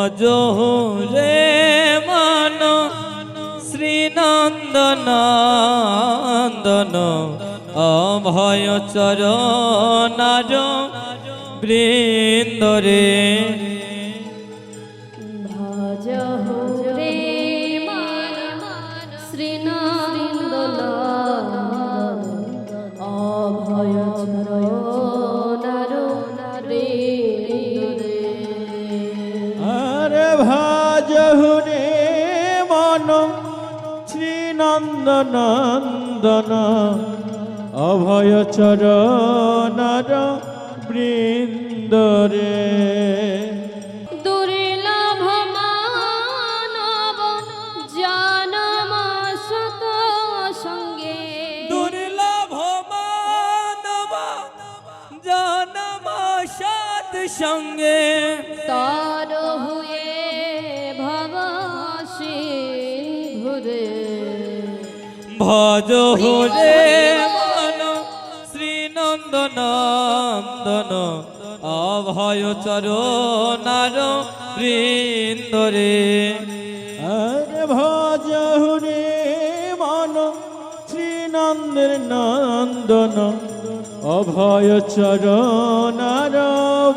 ভজ মান শ্রীনন্দনন্দন অভয় চরণার বৃন্দরে। আরে ভাজহুরে মন শ্রীনন্দনন্দন। অভয় চরণর বৃন্দরে সঙ্গে। ভজ রে মন, শ্রীনন্দনন্দন, অভয় চরণার বৃন্দরে। আরে ভজহুরে মন, শ্রীনন্দের নন্দন, অভয় চরণর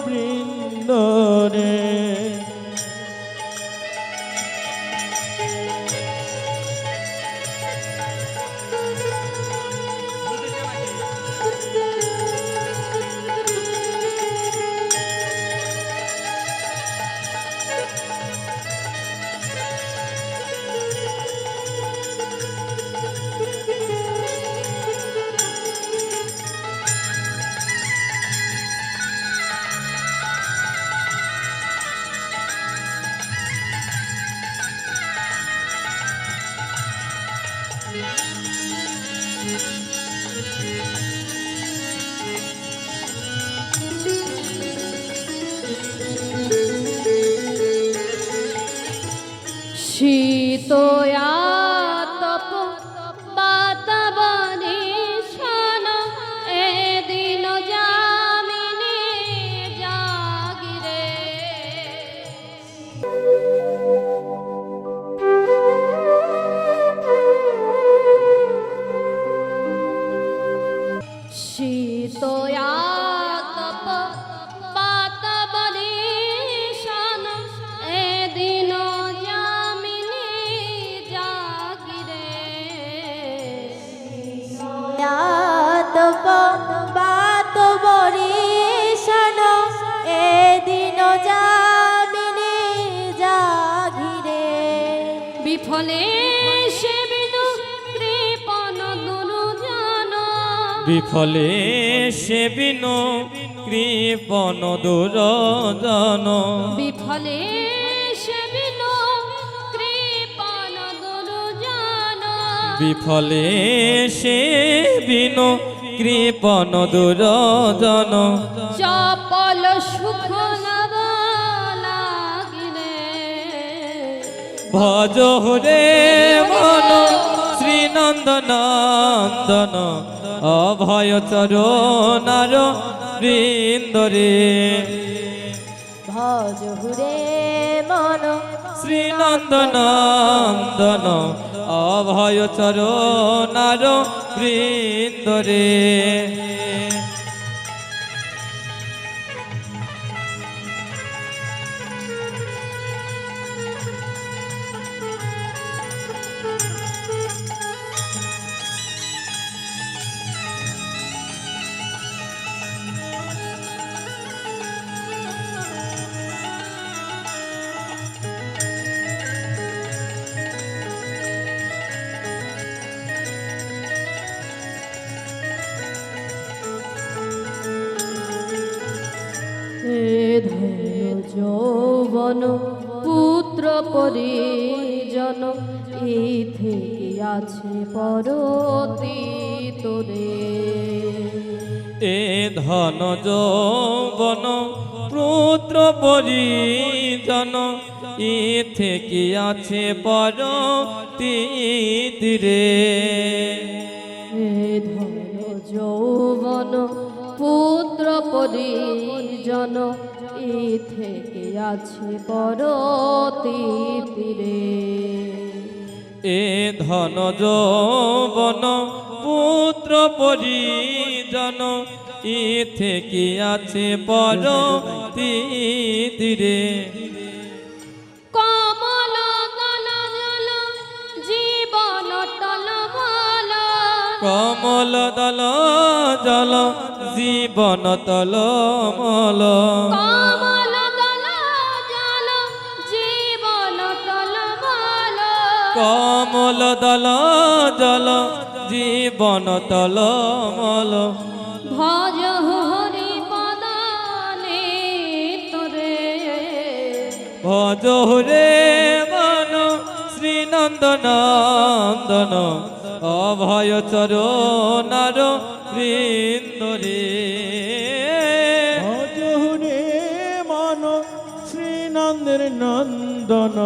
বৃন্দরে। বিফলে সে বিনু কৃপন দুরজন বিফলে সে বিনু কৃপন দুরুজন বিফলে সে বিনু কৃপন দুরজন চপল সুখ ভজ রে মন শ্রীনন্দনন্দন। অভয় চরণার বৃন্দরে। ভজ হুরে মন। শ্রীনন্দনন্দন অভয় চরণার বৃন্দরে। পুত্র পরিজন এই থেকে আছে তোরে এ ধন যৌবন, পুত্র পরিজন ই থেকে আছে পরতি তীরে থেকে আছে পরতীতরে। এ ধন যৌবন পুত্র পরিজন ই থেকে আছে পর তীরে কমল দল জল জীবন জীবন তলমল কমল কমল দল জল জীবন তলমল ভজ হরি পদানে তোরে। ভজ রে মন শ্রীনন্দনন্দন। অভয় চরণার বৃন্দরে ভজহুরে মন শ্রীনন্দের নন্দন।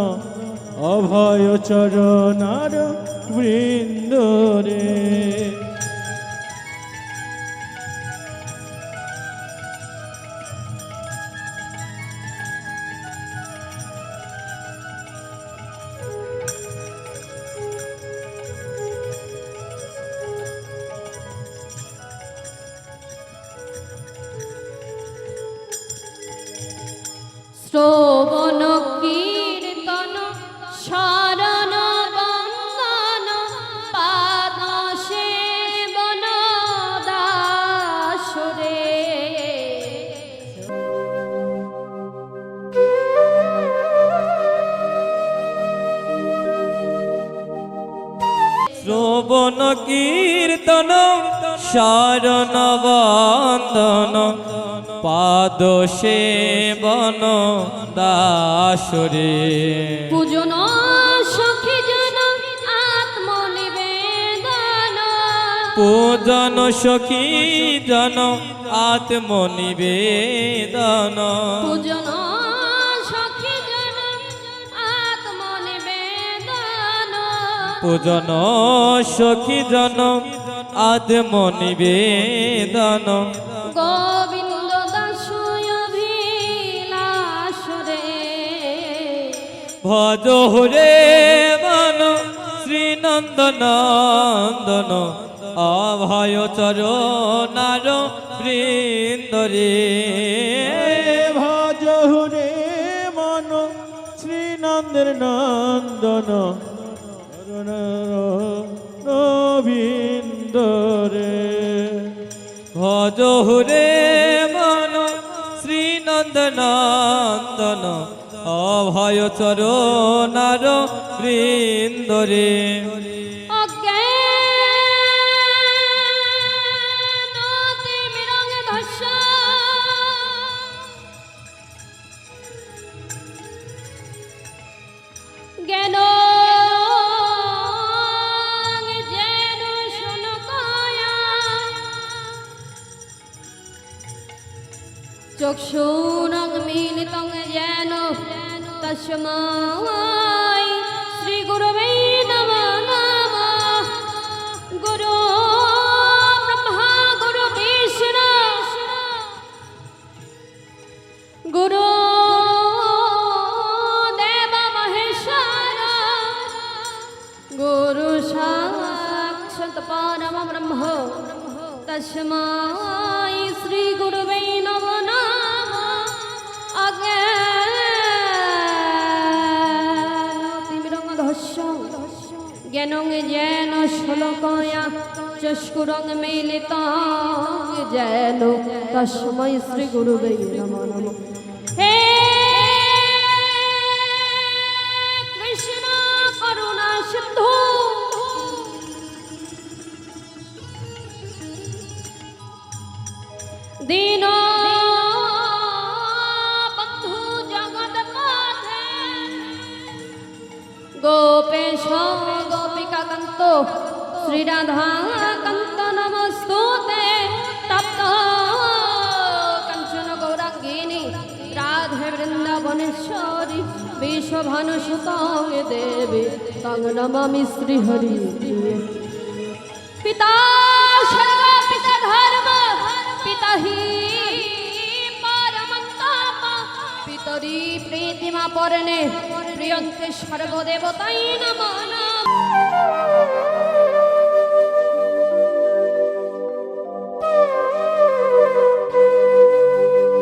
অভয় চরণার বৃন্দরে কীর্তন শরণ বন্দন পাদ সেবন দাসরে। পূজন সখী জন আত্মনিবেদন। পূজন সখী জন আত্মনিবেদন। পূজন পূজন সখী জন আত্মনিবেদন গোবিন্দ দাস অভিলাষ রে ভজ হরে মন শ্রীনন্দনন্দন। অভয় চরণার বৃন্দরে ভজহুরে মন শ্রীনন্দের নন্দন নবীন্দরে ভজ হরে মন শ্রীনন্দনন্দন অভয় চরণার বৃন্দরে। তস্মাই শ্রী গুরবে নমঃ গুরু ব্রহ্মা গুরু বিষ্ণু। গুরু দেব মহেশ্বর। গুরু সাক্ষাৎ পরম ব্রহ্ম। তস্মাই শ্রী গুরুবে নমো নমঃ জ্ঞানং যেন শ্লোকয়া, চস্কুরং মিলিত যেন তস্মৈ শ্রী গুরুবে নমো। নমঃ হে কৃষ্ণ করুণা সিন্ধু, দীন বন্ধু জগৎ পথে গোপেশ গোপিকাকান্ত শ্রীরাধাকান্ত নমস্তুতে তপ্ত কাঞ্চন গৌরাঙ্গিনী রাধে বৃন্দাবনেশ্বরী বিশ্বভানুসুতং দেবী তং নমামি শ্রীহরি পিতা পিতা ধর্ম পিতরি প্রীতিমা প্রিয়ন্তে সর্বদেবতাই নমঃ